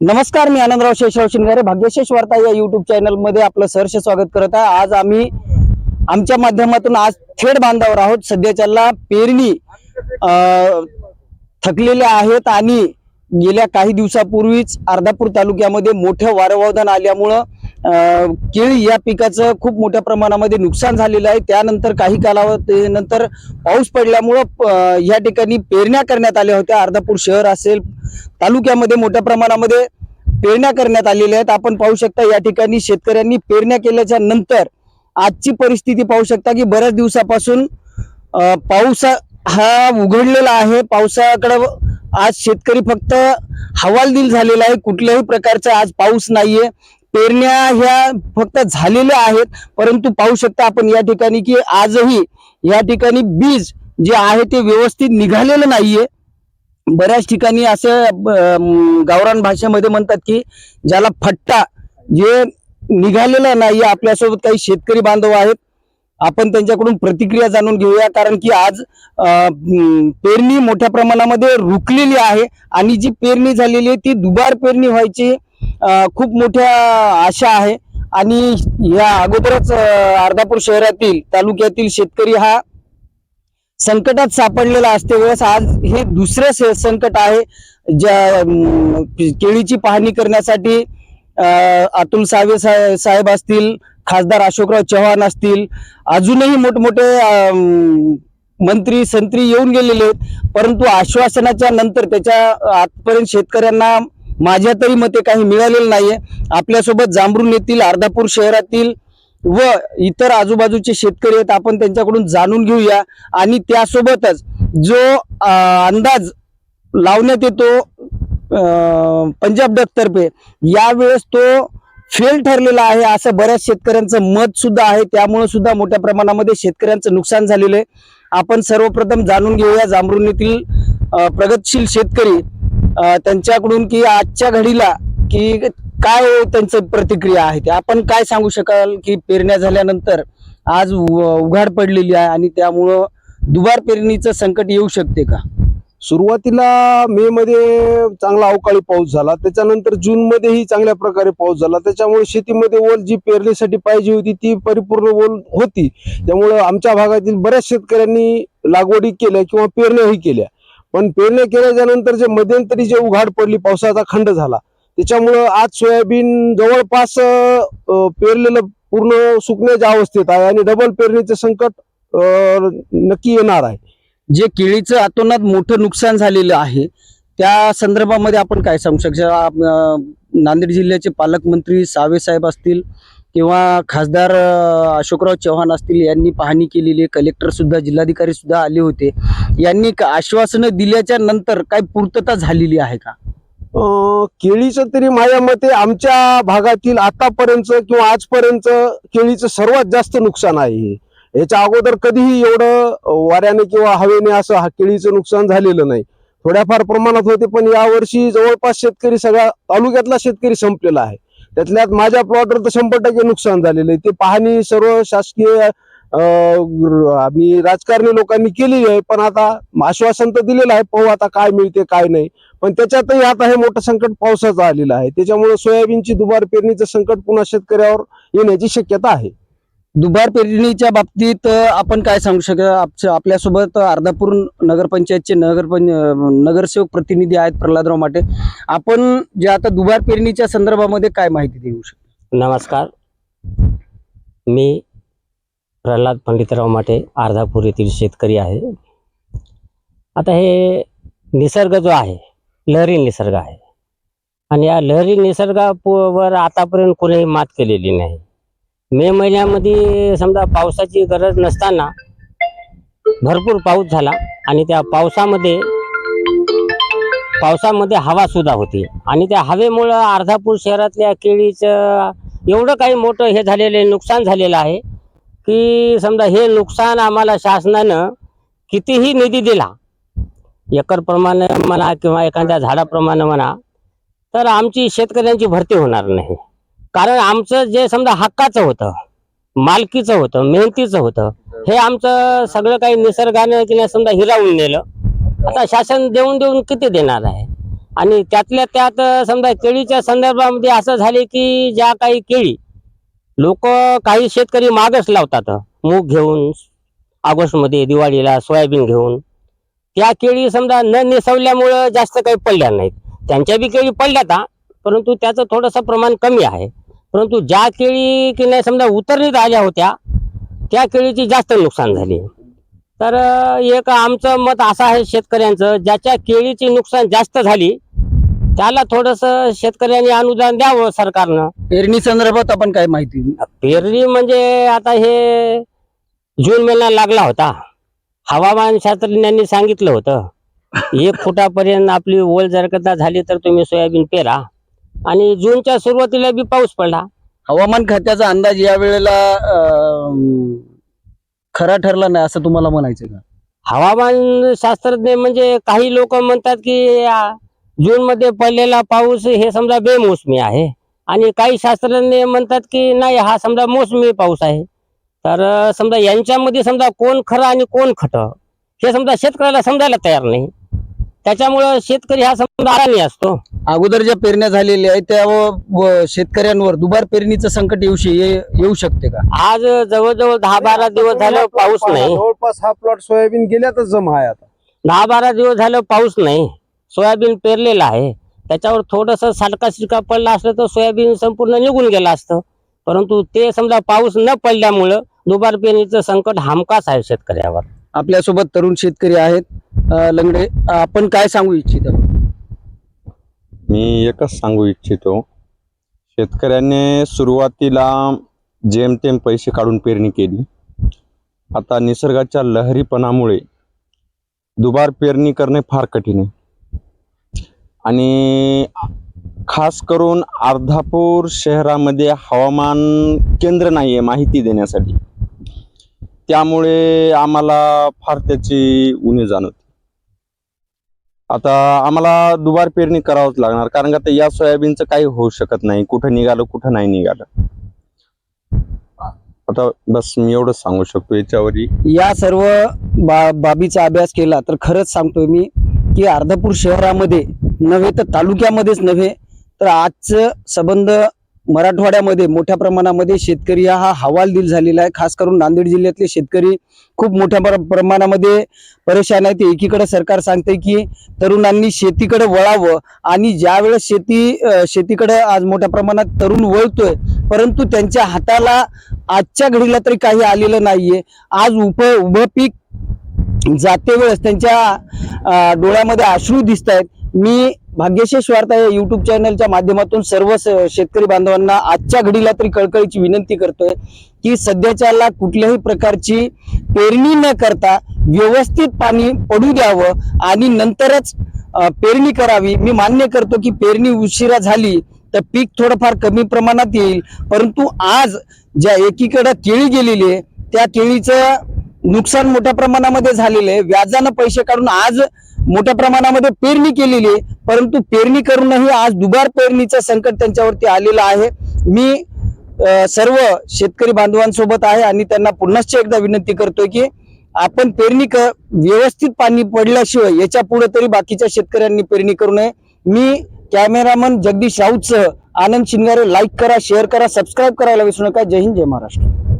नमस्कार मी आनंदराव शेषराव शिंगारे भाग्यशेष वार्ता या युट्यूब चॅनलमध्ये आपलं सहर्ष स्वागत करत आहे. आज आम्ही आमच्या माध्यमातून आज थेट बांधावर आहोत. सध्याच्याला पेरणी थकलेल्या आहेत आणि गेल्या काही दिवसापूर्वीच अर्धापूर तालुक्यामध्ये मोठं वारंवादन आल्यामुळं केळी या पिकाचं खूप मोठ्या प्रमाणामध्ये नुकसान झालेलं आहे. त्यानंतर काही कालावधीनंतर पाऊस पडल्यामुळं या ठिकाणी पेरण्या करण्यात आल्या होत्या. अर्धापूर शहर असेल तालुक्यामध्ये मोठ्या प्रमाणामध्ये पेरण्या करण्यात आलेल्या आहेत. आपण पाहू शकता या ठिकाणी शेतकऱ्यांनी पेरण्या केल्याच्यानंतर आजची परिस्थिती पाहू शकता की बऱ्याच दिवसापासून पाऊस हा उघडलेला आहे. पावसाकडं आज शेतकरी फक्त हवालदिल झालेला आहे. कुठल्याही प्रकारचा आज पाऊस नाहीये. पेरण्या ह्या फक्त झालेल्या आहेत परंतु पाहू शकता आपण या ठिकाणी की आजही या ठिकाणी बीज जे आहे ते व्यवस्थित निघालेलं नाहीये. बऱ्याच ठिकाणी असे गावरान भाषेमध्ये म्हणतात की ज्याला फट्टा जे निघालेलं नाही आपल्यासोबत काही शेतकरी बांधव आहेत आपण त्यांच्याकडून प्रतिक्रिया जाणून घेऊया. कारण की आज पेरणी मोठ्या प्रमाणामध्ये रुकलेली आहे आणि जी पेरणी झालेली आहे ती दुबार पेरणी व्हायची खूप मोठ्या आशा आहे. आणि या अगोदरच अर्धापूर शहरातील तालुक्यातील शेतकरी हा संकटात सापडलेला असते वेळेस आज हे दुसरं स- संकट आहे. ज्या केळीची पाहणी करण्यासाठी अतुल सावे साहेब असतील खासदार अशोकराव चव्हाण असतील अजूनही मोठमोठे मंत्री संत्री येऊन गेलेले आहेत. परंतु आश्वासनाच्या नंतर त्याच्या आजपर्यंत शेतकऱ्यांना माझ्या तरी मते काही मिळालेलं नाहीये. आपल्यासोबत जांभरून येथील अर्धापूर शहरातील व इतर आजूबाजूचे शेतकरी आहेत आपण त्यांच्याकडून जाणून घेऊया. आणि त्यासोबतच जो अंदाज लावण्यात येतो पंजाब डकतर्फे यावेळेस तो फेल ठरलेला आहे. असं बऱ्याच शेतकऱ्यांचं मत सुद्धा आहे. त्यामुळे सुद्धा मोठ्या प्रमाणामध्ये शेतकऱ्यांचं नुकसान झालेलं आहे. आपण सर्वप्रथम जाणून घेऊया जांभरून येथील प्रगतशील शेतकरी. त्यांच्याकडून की आजच्या घडीला की काय त्यांचं प्रतिक्रिया आहे ते? आपण काय सांगू शकाल की पेरण्या झाल्यानंतर आज उ- उघाड पडलेली आहे आणि त्यामुळं दुबार पेरणीचं संकट येऊ शकते का? सुरुवातीला मे मध्ये चांगला अवकाळी पाऊस झाला. त्याच्यानंतर जून मध्येही चांगल्या प्रकारे पाऊस झाला. त्याच्यामुळे शेतीमध्ये ओल जी पेरणीसाठी पाहिजे होती ती परिपूर्ण ओल होती. त्यामुळं आमच्या भागातील बऱ्याच शेतकऱ्यांनी लागवडी केल्या किंवा पेरण्याही केल्या. पण पेरण्या केल्याच्यानंतर जे मध्यंतरी जे उघाड पडली पावसाचा खंड झाला त्याच्यामुळं आज सोयाबीन जवळपास पेरलेलं पूर्ण सुकण्याच्या अवस्थेत आहे आणि डबल पेरणीचं संकट नक्की येणार आहे. जे केळीचं अतोनात मोठं नुकसान झालेलं आहे त्या संदर्भामध्ये आपण काय सांगू शकतो? नांदेड जिल्ह्याचे पालकमंत्री सावे साहेब असतील किंवा खासदार अशोकराव चव्हाण असतील यांनी पाहणी केलेली आहे. कलेक्टर सुद्धा जिल्हाधिकारी सुद्धा आले होते. यांनी आश्वासनं दिल्याच्या नंतर काय पूर्तता झालेली आहे का? केळीचं तरी माझ्या मते आमच्या भागातील आतापर्यंत किंवा आजपर्यंत केळीचं सर्वात जास्त नुकसान आहे याच्या अगोदर कधीही एवढं वाऱ्याने किंवा हवेने असं हा केळीचं नुकसान झालेलं नाही. थोड्याफार प्रमाणात होते पण यावर्षी जवळपास शेतकरी सगळ्या तालुक्यातला शेतकरी संपलेला आहे. त्यातल्यात माझ्या प्लॉटवर तर शंभर टक्के नुकसान झालेलं आहे. ते पाहणी सर्व शासकीय आम्ही राजकारणी लोकांनी केलेली आहे पण आता आश्वासन तर दिलेलं आहे पाहू आता काय मिळते काय नाही. पण त्याच्यातही आता हे मोठं संकट पावसाचं आलेलं आहे. त्याच्यामुळे सोयाबीनची दुबार पेरणीचं संकट पुन्हा शेतकऱ्यावर येण्याची शक्यता आहे. दुबार पेरणीच्या बाबतीत आपण काय सांगू शकता आपल्यासोबत अर्धापूर नगरपंचायतचे नगरपंच नगरसेवक प्रतिनिधी आहेत प्रल्हादराव माटे. आपण जे आता दुबार पेरणीच्या संदर्भामध्ये काय माहिती देऊ शकतो? नमस्कार. मी प्रल्हाद पंडितराव माटे अर्धापूर येथील शेतकरी आहे. आता हे निसर्ग जो आहे लहरी निसर्ग आहे. आणि या लहरी निसर्गावर आतापर्यंत कोणीही मात केलेली नाही. मे महिन्यामध्ये समजा पावसाची गरज नसताना भरपूर पाऊस झाला आणि त्या पावसामध्ये पावसामध्ये हवा सुद्धा होती. आणि त्या हवेमुळं अर्धापूर शहरातल्या केळीचं एवढं काही मोठं हे झालेलं आहे, नुकसान झालेलं आहे की समजा हे नुकसान आम्हाला शासनानं कितीही निधी दिला एकरप्रमाणे म्हणा किंवा एखाद्या झाडाप्रमाणे म्हणा तर आमची शेतकऱ्यांची भरती होणार नाही. कारण आमचं जे समजा हक्काचं होतं मालकीचं होतं मेहनतीचं होतं हे आमचं सगळं काही निसर्गाने की नाही समजा हिरावून नेलं. आता शासन देऊन देऊन किती देणार आहे? आणि त्यातल्या त्यात समजा केळीच्या संदर्भामध्ये असं झाले की ज्या काही केळी लोक काही शेतकरी मागच लावतात. मूग घेऊन ऑगस्टमध्ये दिवाळीला सोयाबीन घेऊन. त्या केळी समजा न निसवल्यामुळं जास्त काही पडल्या नाहीत. त्यांच्या बी केळी पडल्यात परंतु त्याचं थोडंसं प्रमाण कमी आहे. परंतु ज्या केळी की नाही समजा उतरणीत आल्या होत्या त्या केळीची जास्त नुकसान झाली. तर एक आमचं मत असं आहे शेतकऱ्यांचं ज्याच्या केळीची नुकसान जास्त झाली त्याला थोडस शेतकऱ्यांनी अनुदान द्यावं सरकारनं. पेरणी संदर्भात आपण काय माहिती? पेरणी म्हणजे आता हे जून महिना लागला होता. हवामान शास्त्रज्ञांनी सांगितलं होतं एक फुटापर्यंत आपली ओल जरकता झाली तर तुम्ही सोयाबीन पेरा. आणि जूनच्या सुरुवातीला बी पाऊस पडला. हवामान खात्याचा अंदाज या वेळेला अं, खरा ठरला नाही असं तुम्हाला म्हणायचं का? हवामान शास्त्रज्ञ म्हणजे काही लोक म्हणतात की जून मध्ये पडलेला पाऊस हे समजा बेमोसमी आहे. आणि काही शास्त्रज्ञ म्हणतात की नाही हा समजा मोसमी पाऊस आहे. तर अं, समजा यांच्यामध्ये समजा कोण खरं आणि कोण खट हे समजा शेतकऱ्याला समजायला तयार नाही. त्याच्यामुळं शेतकरी हा समजा आरामी असतो. अगोदर ज्या पेरण्या झालेल्या आहेत त्या व- शेतकऱ्यांवर दुबार पेरणीचं संकट येऊ शे- ये- येऊ शकते का? आज जवळजवळ दहा बारा दिवस झालं पाऊस नाही. जवळपास हा प्लॉट सोयाबीन गेल्यातच जमा आहे आता. दहा बारा दिवस झालं पाऊस नाही. सोयाबीन पेरलेलं आहे. त्याच्यावर थोडस साडका शिडका पडला असलं तर सोयाबीन संपूर्ण निघून गेलं असतं. परंतु ते समजा पाऊस न पडल्यामुळं दुबार पेरणीचं संकट हमखास आहे शेतकऱ्यावर. आपल्यासोबत तरुण शेतकरी आहेत. लंगडे आपण काय सांगू इच्छित? मी एकच सांगू इच्छितो. शेतकऱ्याने सुरुवातीला जेमतेम पैसे काढून पेरणी केली. आता निसर्गाच्या लहरीपणामुळे दुबार पेरणी करणे फार कठीण आहे. आणि खास करून अर्धापूर शहरामध्ये हवामान केंद्र नाही आहे माहिती देण्यासाठी. त्यामुळे आम्हाला फार त्याची उणीव जाणवते. आता आम्हाला दुबार पेरणी करावंच लागणार कारण का या सोयाबीनचं काही होऊ शकत नाही. कुठं निघालं कुठं नाही निघालं. आता बस मी एवढंच सांगू शकतो याच्यावरही. या सर्व बा बाबीचा अभ्यास केला तर खरंच सांगतोय मी की अर्धापूर शहरामध्ये नव्हे तर तालुक्यामध्येच नव्हे तर आजचं संबंध मराठवाड्यामध्ये मोठ्या प्रमाणामध्ये शेतकरी हा हवालदिल झालेला आहे. खास करून नांदेड जिल्ह्यातले शेतकरी खूप मोठ्या प्र- प्रमाणामध्ये परेशान आहेत. एकीकडे सरकार सांगते की तरुणांनी शेतीकडे वळावं आणि ज्यावेळेस शेती शेतीकडे आज मोठ्या प्रमाणात तरुण वळतोय परंतु त्यांच्या हाताला आजच्या घडीला तरी काही आलेलं नाहीये. आज उप उभं पीक जाते वेळेस त्यांच्या डोळ्यामध्ये अश्रू दिसत आहेत मी भाग्यशेष वार्ता या युट्यूब चॅनलच्या माध्यमातून सर्व शेतकरी बांधवांना आजच्या घडीला तरी कळकळीची विनंती करतोय की सध्याच्याला कुठल्याही प्रकारची पेरणी न करता व्यवस्थित पाणी पडू द्यावं आणि नंतरच पेरणी करावी. मी मान्य करतो की पेरणी उशिरा झाली तर पीक थोडंफार कमी प्रमाणात येईल. परंतु आज ज्या एकीकडे केळी गेलेली आहे त्या केळीचं नुकसान मोठ्या प्रमाणामध्ये झालेलं आहे. व्याजानं पैसे काढून आज मोठ्या प्रमाणामध्ये पेरणी केलेली आहे. परंतु पेरणी करूनही आज दुबार पेरणीचं संकट त्यांच्यावरती आलेलं आहे. मी सर्व शेतकरी बांधवांसोबत आहे आणि त्यांना पुन्हाच एकदा विनंती करतोय की आपण पेरणी क व्यवस्थित पाणी पडल्याशिवाय याच्यापुढे तरी बाकीच्या शेतकऱ्यांनी पेरणी करू नये. मी कॅमेरामन जगदीश राऊतसह आनंद शिंगारे लाईक करा शेअर करा सबस्क्राईब करायला विसरू नका. जय हिंद जय महाराष्ट्र.